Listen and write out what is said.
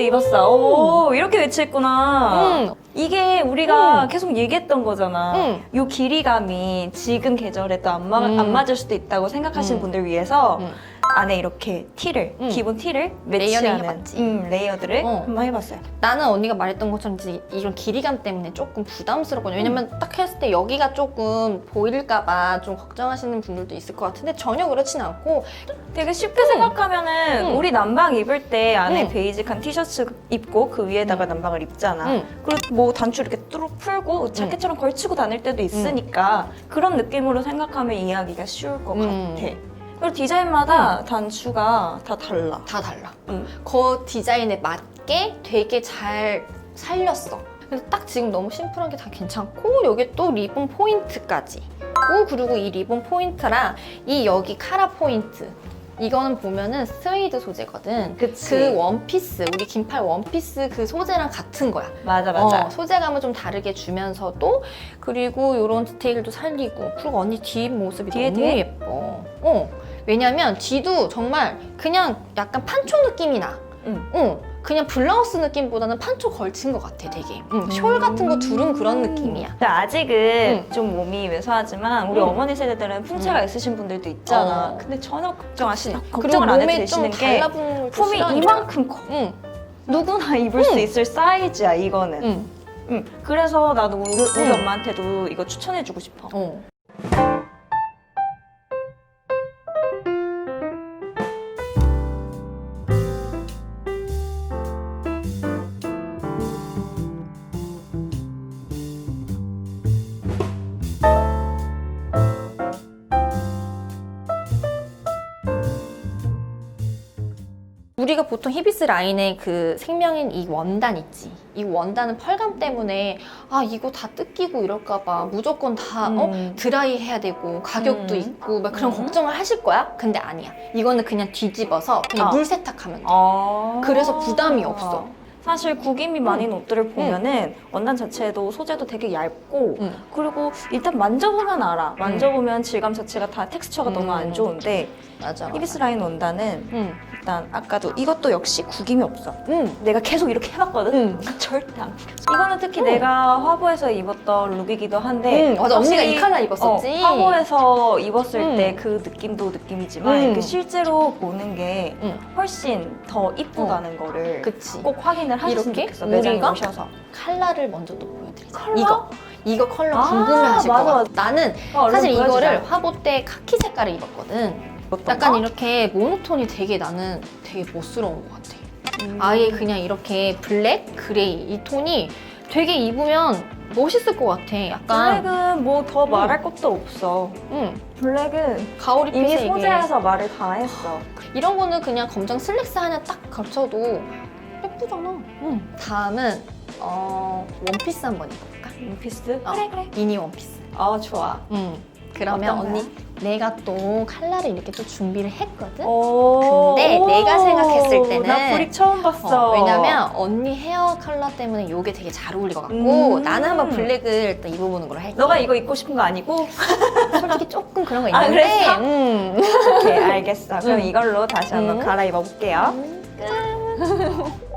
입었어 입었어. 오 이렇게 외치했구나. 음. 이게 우리가 음. 계속 얘기했던 거잖아. 음. 요 길이감이 지금 계절에도 안, 마- 음. 안 맞을 수도 있다고 생각하시는 음. 분들 위해서 음. 안에 이렇게 티를 음. 기본 티를 레이어링 매치하는 해봤지. 음, 레이어드를 어. 한번 해봤어요. 나는 언니가 말했던 것처럼 이제 이런 길이감 때문에 조금 부담스럽거든요. 왜냐면 딱 했을 때 여기가 조금 보일까봐 좀 걱정하시는 분들도 있을 것 같은데 전혀 그렇진 않고 되게 쉽게 생각하면은 음. 우리 난방 입을 때 안에 음. 베이직한 티셔츠 입고 그 위에다가 난방을 입잖아. 음. 그리고 뭐 단추 이렇게 뚜룩 풀고 자켓처럼 걸치고 다닐 때도 있으니까 그런 느낌으로 생각하면 이해하기가 쉬울 것 음. 같아. 그리고 디자인마다 단추가 다 달라. 다 달라. 음. 그 디자인에 맞게 되게 잘 살렸어. 그래서 딱 지금 너무 심플한 게 다 괜찮고 여기 또 리본 포인트까지. 고 그리고 이 리본 포인트랑 이 여기 카라 포인트. 이거는 보면은 스웨이드 소재거든. 그치. 그 원피스, 우리 긴팔 원피스 그 소재랑 같은 거야. 맞아 맞아. 어, 소재감을 좀 다르게 주면서도 그리고 이런 디테일도 살리고 그리고 언니 뒤 모습이 뒤에, 너무 뒤에? 예뻐. 어. 왜냐면 뒤도 정말 그냥 약간 판초 느낌이 나. 응. 응. 그냥 블라우스 느낌보다는 판초 걸친 것 같아, 되게. 응. 숄 같은 거 두른 그런 느낌이야. 근데 아직은 응. 좀 몸이 왜소하지만 우리 응. 어머니 세대들은 풍채가 있으신 분들도 있잖아. 어. 근데 전혀 걱정하시나 그리고 걱정을 안 해도 몸에 되시는 게 달라붙는 걸 품이 싫어하니까. 이만큼 커. 응. 누구나 입을 수 응. 있을 사이즈야 이거는. 응. 응. 그래서 나도 우리, 우리 응. 엄마한테도 이거 추천해주고 싶어. 어. 우리가 보통 히비스 라인의 그 생명인 이 원단 있지. 이 원단은 펄감 때문에 아 이거 다 뜯기고 이럴까봐 무조건 다 어? 음. 드라이 해야 되고 가격도 음. 있고 막 그런 음. 걱정을 하실 거야. 근데 아니야. 이거는 그냥 뒤집어서 그냥 어. 물 세탁하면 돼. 아. 그래서 부담이 없어. 사실 구김이 많은 옷들을 보면은 원단 자체도 소재도 되게 얇고 응. 그리고 일단 만져보면 알아. 만져보면 질감 자체가 다 텍스처가 너무 안 음. 좋은데 맞아. 맞아. 이비스 라인 원단은 응. 일단 아까도 이것도 역시 구김이 없어. 응. 내가 계속 이렇게 해봤거든. 응. 절대 안 느껴져. 이거는 특히 응. 내가 화보에서 입었던 룩이기도 한데 응, 맞아. 언니가 이 확실히, 컬러 입었었지. 어, 화보에서 입었을 응. 때그 느낌도 느낌이지만 응. 이렇게 실제로 보는 게 응. 훨씬 더 이쁘다는 거를 그치. 꼭 확인을 하셨으면 이렇게 좋겠어 매장에 우리가 오셔서 컬러를 먼저 또 보여드리자. 컬러? 이거. 이거 컬러 아, 궁금해하실 맞아, 것 같아. 맞아. 나는 어, 사실 보여주자. 이거를 화보 때 카키 색깔을 입었거든. 약간 거? 이렇게 모노톤이 되게 나는 되게 멋스러운 것 같아. 음. 아예 그냥 이렇게 블랙, 그레이 이 톤이 되게 입으면 멋있을 것 같아. 약간 블랙은 뭐 더 말할 것도 없어 응, 블랙은 가오리 이미 소재에서 말을 다 했어 이런 거는 그냥 검정 슬랙스 하나 딱 걸쳐도 예쁘잖아. 응. 다음은 어, 원피스 한번 입어볼까? 원피스? 어. 그래 그래 미니 원피스. 아 좋아 응. 그러면 어떤 언니 내가 또 컬러를 이렇게 또 준비를 했거든. 오. 근데 내가 생각했을 때는 나 브릭 처음 봤어 어, 왜냐면 언니 헤어 컬러 때문에 이게 되게 잘 어울릴 것 같고 음. 나는 한번 블랙을 일단 입어보는 걸로 할게. 너가 이거 입고 싶은 거 아니고? 솔직히 조금 그런 거 아, 있는데. 그랬어? 음. 오케이 알겠어 그럼 음. 이걸로 다시 한번 음. 갈아입어 볼게요 끝.